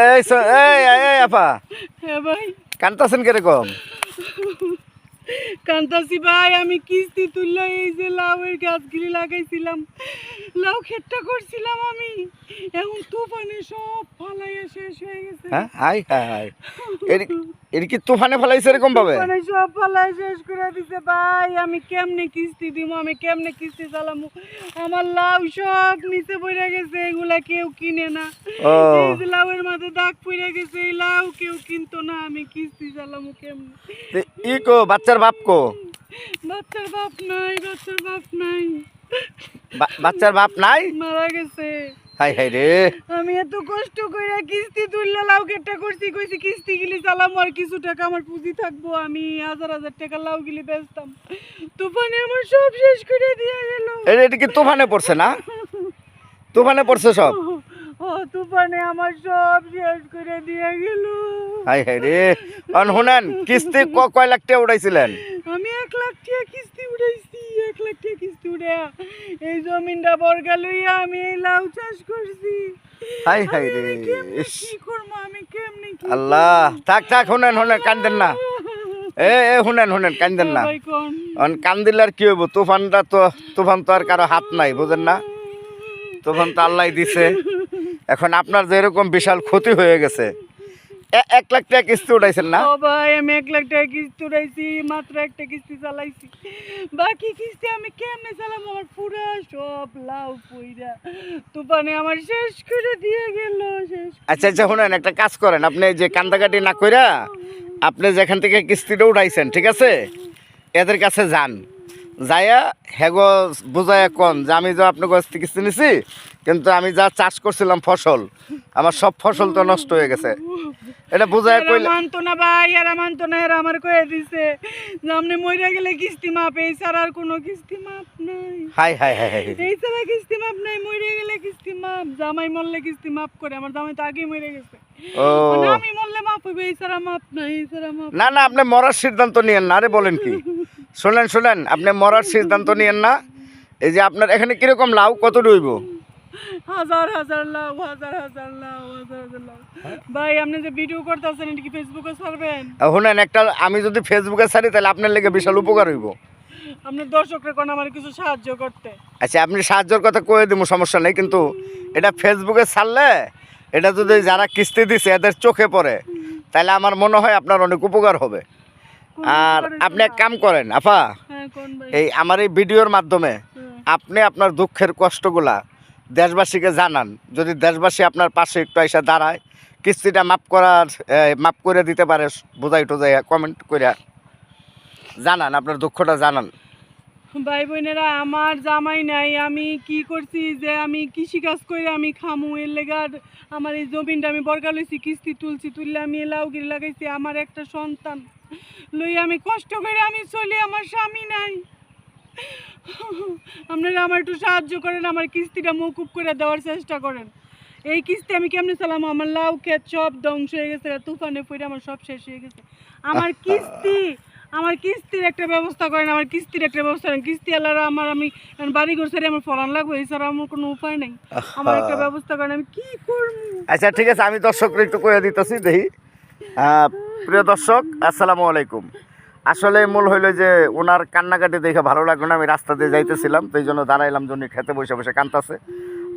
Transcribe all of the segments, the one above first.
এই এই, এই আপা। হ্যাঁ ভাই। কান্তাছেন কীরকম? কান্তাছি ভাই আমি কিস্তি তুললে এই যে লাউয়ের গাছগুলি লাগাইছিলাম। লাউ ক্ষেতটা করছিলাম আমি। এখন তুফানে সব ফালাইয়া শেষ হয়ে গেছে। হ্যাঁ? হাই হাই এর কি তুফানে ফেলাইছে এরকম ভাবে? মানে সব ফালাই শেষ করে দিছে। ভাই আমি কেমনে কিস্তি দিব আমি কেমনে কিস্তি চালামু? আমার লাউ সব নিচে পড়ে গেছে। এগুলা কেউ কিনে না। এই লাউয়ের মাঝে দাগ পড়ে গেছে। এই লাউ কেউ কিনতো না। আমি কিস্তি চালামু কেমনে? ই কো বাচ্চার বাপ কো? বাচ্চার বাপ নাই বাচ্চার বাপ নাই। বাচ্চার বাপ নাই? মারা গেছে। হাই হাই রে। আমি এত কষ্ট করে কিস্তি তুললে লাউ কেটটা করছি কইছি কিস্তি গিলি চালাম আর কিছু টাকা আমার পুঁজি থাকব আমি হাজার হাজার টাকা লাউ গিলি বেচতাম। তুফানে আমার সব শেষ করে দিয়ে গেল। এটা এটা কি তুফানে পড়ছে না? তুফানে পড়ছে সব? ও তুফানে আমার সব শেষ করে দিয়ে গেল। হাই হাই রে। অন শুনেন কিস্তি ক- কয় লাখ টাকা উঠাইছিলেন? আমি এক লাখ টাকা কিস্তি উঠাইছি এক লাখ টাকা কিস্তি উঠে এই জমিনটা বর্গা লইয়া আমি এই লাউ চাষ করছি। হাই হাই রে কি করব আমি কেমনে আল্লাহ থাক থাক কান্দেন না। এ এ শুনেন শুনেন কান্দেন না। অন কান্দিলে আর কি হইব? তুফানটা তো তুফান তো আর কারও হাত নাই বুঝেন না? তুফান তো আল্লাহ দিছে। এখন আপনার যেরকম বিশাল ক্ষতি হয়ে গেছে এক লাখ টাকা কিস্তি উঠাইছেন না? ও ভাই আমি এক লাখ টাকা কিস্তি উঠাইছি মাত্র একটা কিস্তি চালাইছি। বাকি কিস্তি আমি কেমনে চালাম আমার পুরা সব লাউ পইরা তুফানে আমার শেষ করে দিয়ে গেল শেষ আচ্ছা আচ্ছা শুনেন একটা কাজ করেন। আপনি যে কান্দাকাটি না কইরা আপনি যেখান থেকে কিস্তিটা উঠাইছেন ঠিক আছে? এদের কাছে যান। যাইয়া হেগো বুঝাইয়া কন যে আমি যে আপনার কাছ থেকে কিস্তি নিছি কিন্তু আমি যা চাষ করছিলাম ফসল আমার সব ফসল তো নষ্ট হয়ে গেছে। এটা বুঝাইয়া এরা কইলে মানতো না ভাই এরা মানতো না এরা আমার কয়ে দিছে। যে আপনি মরে গেলে কিস্তি মাপ এই ছাড়া আর কোনো কিস্তি মাপ নাই। হাই হাই হাই হাই এই ছাড়া কিস্তি মাপ নাই মরে গেলে কিস্তি মাপ। জামাই মরলে কিস্তি মাপ করে আমার জামাই তো আগেই মরে গেছে। ও। মানে আমি মরলে মাপ হবে এই ছাড়া মাপ নাই এই ছাড়া মাপ না না আপনি মরার সিদ্ধান্ত নিয়েন না আরে বলেন কি? শুনেন শুনেন আপনি মরার সিদ্ধান্ত নিয়েন না। এই যে আপনার এখানে কীরকম লাউ কত রইব হাজার হাজার লাভ হাজার হাজার লাভ হাজার হাজার লাভ ভাই আপনি যে ভিডিও করতেছেন এটা কি ফেসবুকে ছাড়বেন? শুনেন একটা আমি যদি ফেসবুকে ছাড়ি তাহলে আপনার লেগে বিশাল উপকার হইব। আপনি দর্শকরা কোন আমার কিছু সাহায্য করতে? আচ্ছা আপনি সাহায্যের কথা কয়ে দিব সমস্যা নেই কিন্তু এটা ফেসবুকে ছাড়লে এটা যদি যারা কিস্তি দিছে এদের চোখে পড়ে তাহলে আমার মনে হয় আপনার অনেক উপকার হবে। আর আপনি এক কাম করেন আফা। হ্যাঁ এই আমার এই ভিডিওর মাধ্যমে হ্যাঁ। আপনি আপনার দুঃখের কষ্টগুলা দেশবাসীকে জানান। যদি দেশবাসী আপনার পাশে একটু এসে দাঁড়ায় কিস্তিটা মাফ করার মাফ করে দিতে পারে বোঝাই টোজাই কমেন্ট করে জানান আপনার দুঃখটা জানান। ভাই বোনেরা আমার জামাই নাই আমি কি করছি যে আমি কৃষি কাজ করে আমি খামু এর লেগার আমার এই জমিনটা আমি বরকা লইছি কিস্তি তুলছি তুললে আমি লাউগিরি লাগাইছি আমার একটা সন্তান। লই আমি কষ্ট করে আমি চলি আমার স্বামী নাই। আপনারা আমার একটু সাহায্য করেন আমার কিস্তিটা মকুব করে দেওয়ার চেষ্টা করেন। এই কিস্তি আমি কেমনে চালাম? আমার লাউ খেত সব ধ্বংস হয়ে গেছে তুফানে পড়ে আমার সব শেষ হয়ে গেছে। আমার কিস্তি আমার কিস্তির একটা ব্যবস্থা করেন আমার কিস্তির একটা ব্যবস্থা করেন। কিস্তি আলারা আমার আমি বাড়ি ঘর ছেড়ে আমার ফলান লাগবে এছাড়া আমার কোনো উপায় নেই। আমার একটা ব্যবস্থা করেন আমি কি করব? আচ্ছা ঠিক আছে আমি দর্শকরা একটু কয়ে দিতেছি দেখি। প্রিয় দর্শক, আসসালামু আলাইকুম। আসলে মূল হইল যে ওনার কান্নাকাটি দেখে ভালো লাগল না, আমি রাস্তা দিয়ে যাইতেছিলাম, তো এই জন্য দাঁড়াইলাম জন্য খেতে বসে বসে কান্তাছে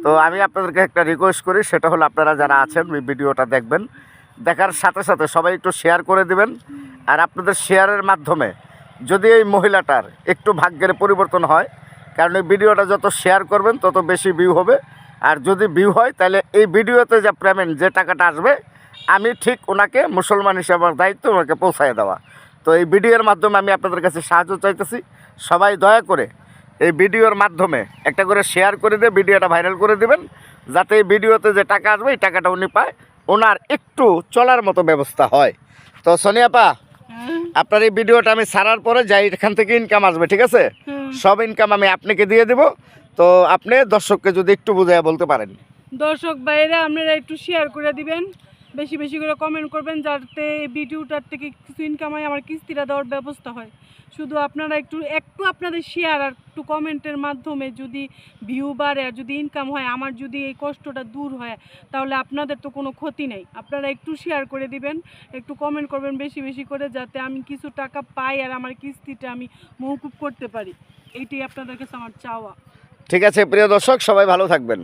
তো আমি আপনাদেরকে একটা রিকোয়েস্ট করি, সেটা হলো আপনারা যারা আছেন, ওই ভিডিওটা দেখবেন। দেখার সাথে সাথে সবাই একটু শেয়ার করে দিবেন। আর আপনাদের শেয়ারের মাধ্যমে যদি এই মহিলাটার একটু ভাগ্যের পরিবর্তন হয়, কারণ এই ভিডিওটা যত শেয়ার করবেন, তত বেশি ভিউ হবে। আর যদি ভিউ হয় তাহলে এই ভিডিওতে যে পেমেন্ট যে টাকাটা আসবে আমি ঠিক ওনাকে মুসলমান হিসেবে দায়িত্ব ওনাকে পৌঁছায় দেওয়া। তো এই ভিডিওর মাধ্যমে আমি আপনাদের কাছে সাহায্য চাইতেছি। সবাই দয়া করে এই ভিডিওর মাধ্যমে একটা করে শেয়ার করে দিয়ে ভিডিওটা ভাইরাল করে দিবেন যাতে এই ভিডিওতে যে টাকা আসবে এই টাকাটা উনি পায়। ওনার একটু চলার মতো ব্যবস্থা হয়। তো সোনিয়াপা আপনার এই ভিডিওটা আমি সারার পরে যাই এখান থেকে ইনকাম আসবে ঠিক আছে। সব ইনকাম আমি আপনাকে দিয়ে দেব। তো আপনি দর্শককে যদি একটু বুঝাইয়া বলতে পারেন। দর্শক ভাইরা আপনারা একটু শেয়ার করে দিবেন। বেশি বেশি করে কমেন্ট করবেন যাতে ভিডিওটার থেকে কিছু ইনকাম হয়, আমার কিস্তিটা দেওয়ার ব্যবস্থা হয়। শুধু আপনারা একটু একটু আপনাদের শেয়ার আর একটু কমেন্টের মাধ্যমে যদি ভিউ বাড়ে আর যদি ইনকাম হয়, আমার যদি এই কষ্টটা দূর হয়, তাহলে আপনাদের তো কোনো ক্ষতি নেই। আপনারা একটু শেয়ার করে দিবেন, একটু কমেন্ট করবেন বেশি বেশি করে যাতে আমি কিছু টাকা পাই আর আমার কিস্তিটা আমি মৌকুব করতে পারি। এইটাই আপনাদের কাছে আমার চাওয়া। ঠিক আছে প্রিয় দর্শক সবাই ভালো থাকবেন।